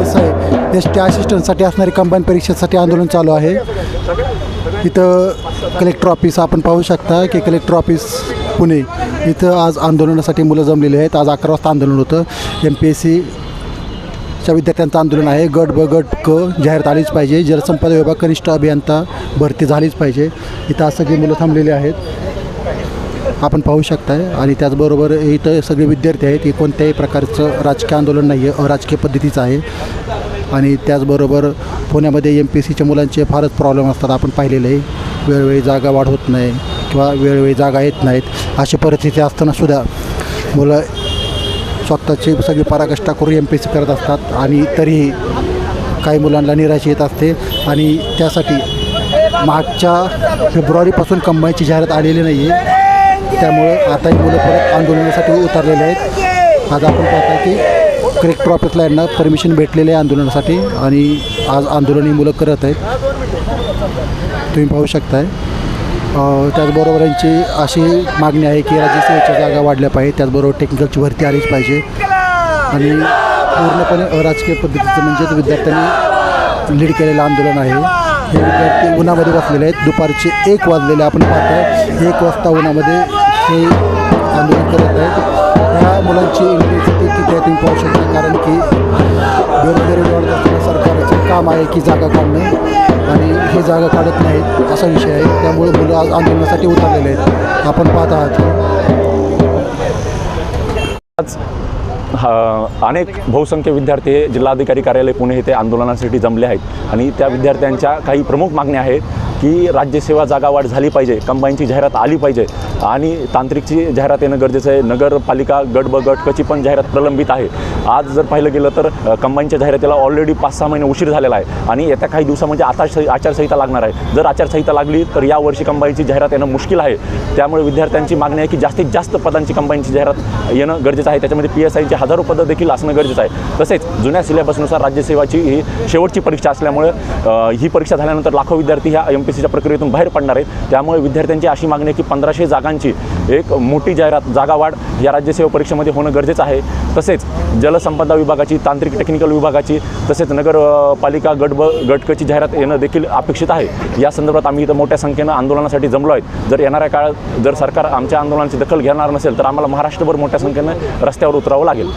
S T असिस्टंटसाठी असणारी combine परीक्षेसाठी आंदोलन चालू आहे. इथं कलेक्टर ऑफिस आपण पाहू शकता की कलेक्टर ऑफिस पुणे इथं आज आंदोलनासाठी मुलं जमलेली आहेत. आज अकरा वाजता आंदोलन होतं. एम पी एस सी च्या विद्यार्थ्यांचं आंदोलन आहे. गट ब गट क जाहिरात आलीच पाहिजे. जलसंपदा विभाग कनिष्ठ अभियंता भरती झालीच पाहिजे. इथं आज सगळी मुलं थांबलेली आहेत. आपण पाहू शकताय. आणि त्याचबरोबर इथं सगळे विद्यार्थी आहेत हे कोणत्याही प्रकारचं राजकीय आंदोलन नाही आहे अराजकीय पद्धतीचं आहे. आणि त्याचबरोबर पुण्यामध्ये एम पी सीच्या मुलांचे फारच प्रॉब्लेम असतात. आपण पाहिलेलं आहे वेळोवेळी जागा वाढ होत नाही किंवा वेळोवेळी जागा येत नाहीत. अशी परिस्थिती असतानासुद्धा मुलं स्वतःची सगळी पराकष्टा करून एम पी सी करत असतात. आणि तरीही काही मुलांना निराश येत असते. आणि त्यासाठी मागच्या फेब्रुवारीपासून कंबाईनची जाहिरात आलेली नाही आहे त्यामुळं आता ही मुलं परत आंदोलनासाठी उतरलेले आहेत. आज आपण पाहता की कलेक्टर ऑफिसला यांना परमिशन भेटलेले आहे आंदोलनासाठी आणि आज आंदोलन ही मुलं करत आहेत. तुम्ही पाहू शकताय. त्याचबरोबर यांची अशी मागणी आहे की राज्यसेवेच्या जागा वाढल्या पाहिजे त्याचबरोबर टेक्निकलची भरती आलीच पाहिजे. आणि पूर्णपणे अराजकीय पद्धतीचं म्हणजेच विद्यार्थ्यांनी लीड केलेलं आंदोलन आहे. हे विद्यार्थी उन्हामध्ये बसलेले आहेत. दुपारचे एक वाजलेले आपण पाहतो एक वाजता उन्हामध्ये हे आंदोलन करत आहेत. ह्या मुलांची इंटेन्सिटी किती आहे तुम्ही पाहू शकता कारण की बेरोजगारी वाढत असताना सरकारचं काम आहे की जागा काढणं आणि हे जागा काढत नाहीत असा विषय आहे. त्यामुळे मुलं आज आंदोलनासाठी उतरलेले आहेत. आपण पाहत आहात. आज हा अनेक बहुसंख्य विद्यार्थी हे जिल्हाधिकारी कार्यालय पुणे येथे आंदोलनासाठी जमले आहेत. आणि त्या विद्यार्थ्यांच्या काही प्रमुख मागण्या आहेत की राज्यसेवा जागावाढ झाली पाहिजे कंबाईनची जाहिरात आली पाहिजे. आणि तांत्रिकची जाहिरात येणं गरजेचं आहे. नगरपालिका गट ब गट कची पण जाहिरात प्रलंबित आहे. आज जर पाहिलं गेलं तर कंबाईनच्या जाहिरातीला ऑलरेडी पाच सहा महिने उशीर झालेला आहे. आणि येत्या काही दिवसा म्हणजे आता आचारसंहिता लागणार आहे. जर आचारसंहिता लागली तर यावर्षी कंबाईनची जाहिरात येणं मुश्किल आहे. त्यामुळे विद्यार्थ्यांची मागणी आहे की जास्तीत जास्त पदांची कंबाईनची जाहिरात येणं गरजेचं आहे. त्याच्यामध्ये पी एस आयची हजारो पदं देखील असणं गरजेचं आहे. तसेच जुन्या सिलेबसनुसार राज्यसेवाची ही शेवटची परीक्षा असल्यामुळे ही परीक्षा झाल्यानंतर लाखो विद्यार्थी ह्या एम पी सीच्या प्रक्रियेतून बाहेर पडणार आहेत. त्यामुळे विद्यार्थ्यांची अशी मागणी आहे की पंधराशे जागा 餐具 एक मोठी जाहिरात जागावाढ या राज्यसेवा परीक्षेमध्ये होणं गरजेचं आहे. तसेच जलसंपदा विभागाची तांत्रिक टेक्निकल विभागाची तसेच नगरपालिका गट ब गटकची जाहिरात येणं देखील अपेक्षित आहे. या संदर्भात आम्ही इथं मोठ्या संख्येनं आंदोलनासाठी जमलो आहेत. जर येणाऱ्या काळात जर सरकार आमच्या आंदोलनाची दखल घेणार नसेल तर आम्हाला महाराष्ट्रभर मोठ्या संख्येनं रस्त्यावर उतरावं लागेल.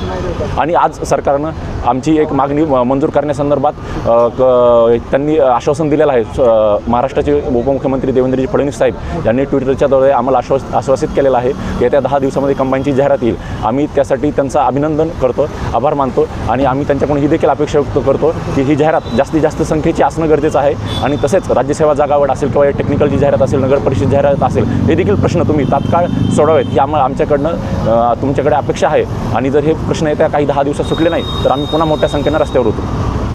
आणि आज सरकारनं आमची एक मागणी म- मंजूर करण्यासंदर्भात क- त्यांनी आश्वासन दिलेलं आहे. स- महाराष्ट्राचे उपमुख्यमंत्री देवेंद्रजी फडणवीस साहेब यांनी ट्विटरच्याद्वारे आम्हाला आश्वास आश्वासित केलेला आहे. येत्या दहा दिवसामध्ये कंबाईनची जाहिरात येईल. आम्ही त्यासाठी त्यांचं अभिनंदन करतो आभार मानतो आणि आम्ही त्यांच्याकडून ही देखील अपेक्षा व्यक्त करतो की ही जाहिरात जास्तीत जास्त संख्येची असणं गरजेचं आहे आणि तसेच राज्यसेवा जागावड असेल किंवा टेक्निकलची जाहिरात असेल नगर परिषद जाहिरात असेल हे देखील प्रश्न तुम्ही तात्काळ सोडावेत ही आम्हाला आमच्याकडनं तुमच्याकडे अपेक्षा आहे. आणि जर हे प्रश्न येत्या काही दहा दिवसात सुटले नाही तर आम्ही पुन्हा मोठ्या संख्येनं रस्त्यावर उतरू.